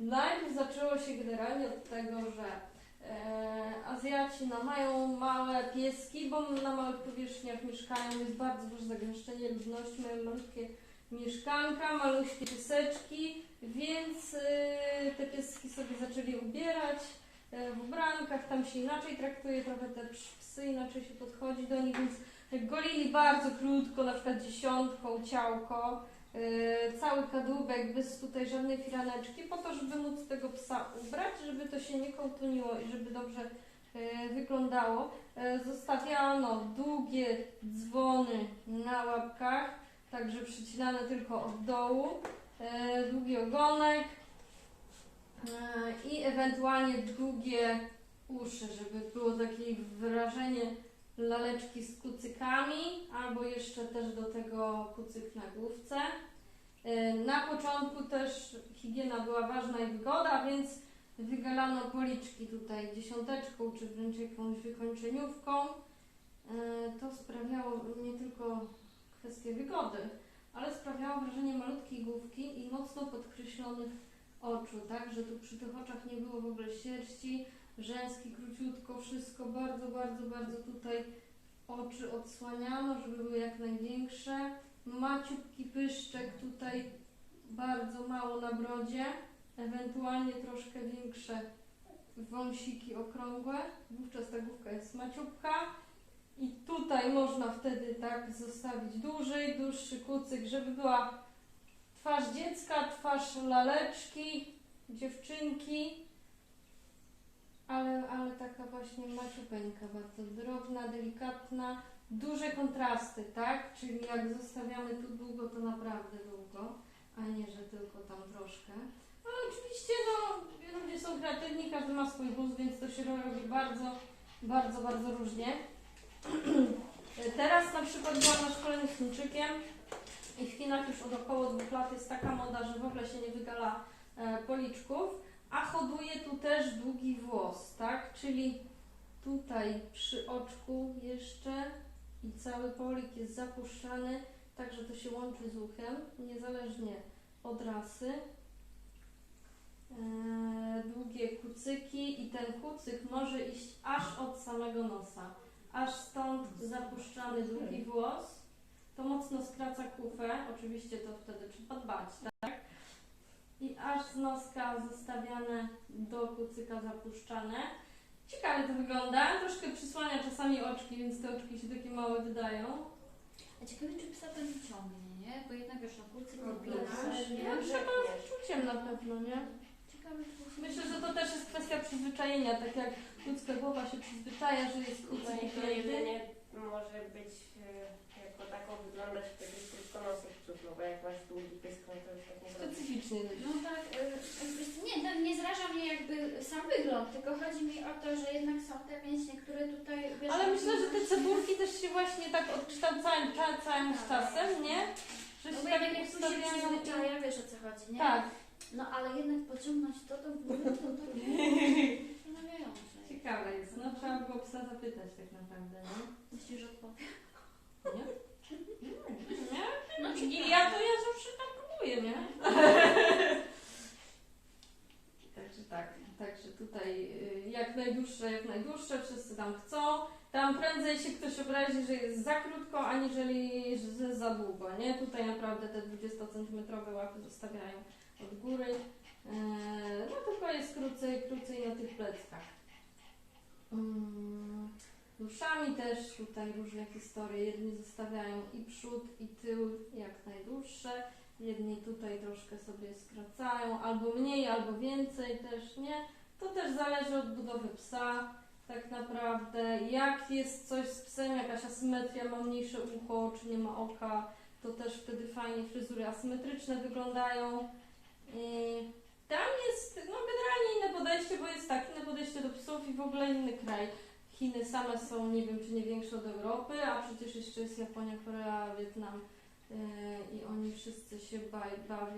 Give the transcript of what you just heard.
Najpierw zaczęło się generalnie od tego, że e, Azjaci no, mają małe pieski, bo na małych powierzchniach mieszkają, jest bardzo duże zagęszczenie ludności, mają malutkie mieszkanka, maluśkie pieseczki, więc e, te pieski sobie zaczęli ubierać e, w ubrankach, tam się inaczej traktuje, trochę te psy inaczej się podchodzi do nich, więc golili bardzo krótko, na przykład dziesiątką ciałko, cały kadłubek bez tutaj żadnej firaneczki, po to, żeby móc tego psa ubrać, żeby to się nie kołtuniło i żeby dobrze e, wyglądało. E, Zostawiano długie dzwony na łapkach, także przycinane tylko od dołu, e, długi ogonek e, i ewentualnie długie uszy, żeby było takie wrażenie laleczki z kucykami, albo jeszcze też do tego kucyk na główce. E, Na początku też higiena była ważna i wygoda, więc wygalano policzki tutaj dziesiąteczką, czy wręcz jakąś wykończeniówką. E, To sprawiało nie tylko kwestię wygody, ale sprawiało wrażenie malutkiej główki i mocno podkreślonych oczu, tak, że tu przy tych oczach nie było w ogóle sierści, rzęski króciutko, wszystko bardzo, bardzo, bardzo tutaj oczy odsłaniano, żeby były jak największe. Maciupki pyszczek tutaj bardzo mało na brodzie, ewentualnie troszkę większe wąsiki okrągłe. Wówczas ta główka jest maciupka. I tutaj można wtedy tak zostawić dłużej, dłuższy kucyk, żeby była twarz dziecka, twarz laleczki, dziewczynki. Ale, ale taka właśnie maciupeńka, bardzo drobna, delikatna, duże kontrasty, tak? Czyli jak zostawiamy tu długo, to naprawdę długo, a nie, że tylko tam troszkę. Ale oczywiście, no, ludzie są kreatywni, każdy ma swój gust, więc to się robi bardzo, bardzo, bardzo różnie. Teraz na przykład byłam na szkoleniu z Chińczykiem i w Chinach już od około dwóch lat jest taka moda, że w ogóle się nie wygala e, policzków, a hoduje tu też długi włos, tak? Czyli tutaj przy oczku jeszcze i cały polik jest zapuszczany, tak że to się łączy z uchem, niezależnie od rasy. E, długie kucyki i ten kucyk może iść aż od samego nosa, aż stąd zapuszczany długi włos. To mocno skraca kufę, oczywiście to wtedy trzeba dbać, tak? I aż z noska zostawiane do kucyka zapuszczane. Ciekawie to wygląda, troszkę przysłania czasami oczki, więc te oczki się takie małe wydają. A ciekawe, czy psa to nie ciągnie, nie? Bo jednak wiesz, no kucyk No? No, nie? trzeba z uczuciem na pewno, nie? Ciekawe, czy Myślę, że to też jest kwestia przyzwyczajenia, tak jak ludzka głowa się przyzwyczaja, że jest kucyk i i to pięty. jedynie może być e, jako taką wyglądać wtedy tylko nosek przód, no bo jak masz długi pysk, no to już tak nie zrobisz. Specyficznie. No tak, y, wiesz co, nie, no, nie zraża mnie jakby sam wygląd, tylko chodzi mi o to, że jednak są te mięśnie, które tutaj... Wiesz, Ale myślę, że te cebulki też się właśnie tak odkształcają ca- całym Tak. czasem, nie? Że No się bo tak jak tu się ustawiają. przyzwyczaja, wiesz o co chodzi, nie? Tak, No ale jednak pociągnąć to do góry, to to zastanawiające. ciekawe jest. No trzeba było psa zapytać tak naprawdę, nie? Myślisz, że odpowiem? Nie? Nie? No I ja to ja zawsze tak próbuję, nie? Także tak, także tutaj y, jak wszyscy tam chcą. Tam prędzej się ktoś obrazi, że jest za krótko, aniżeli że za długo, nie? Tutaj naprawdę te 20 cm łapy zostawiają od góry. Eee, no tylko jest krócej, krócej na tych pleckach. Mm, Duszami też tutaj różne historie. Jedni zostawiają i przód, i tył jak najdłuższe. Jedni tutaj troszkę sobie skracają, albo mniej, albo więcej też, nie? To też zależy od budowy psa, tak naprawdę. Jak jest coś z psem, jakaś asymetria, ma mniejsze ucho, czy nie ma oka, to też wtedy fajnie fryzury asymetryczne wyglądają. Tam jest, no generalnie inne podejście, bo jest tak, inne podejście do psów i w ogóle inny kraj. Chiny same są, nie wiem, czy nie większe od Europy, a przecież jeszcze jest Japonia, Korea, Wietnam yy, i oni wszyscy się bawią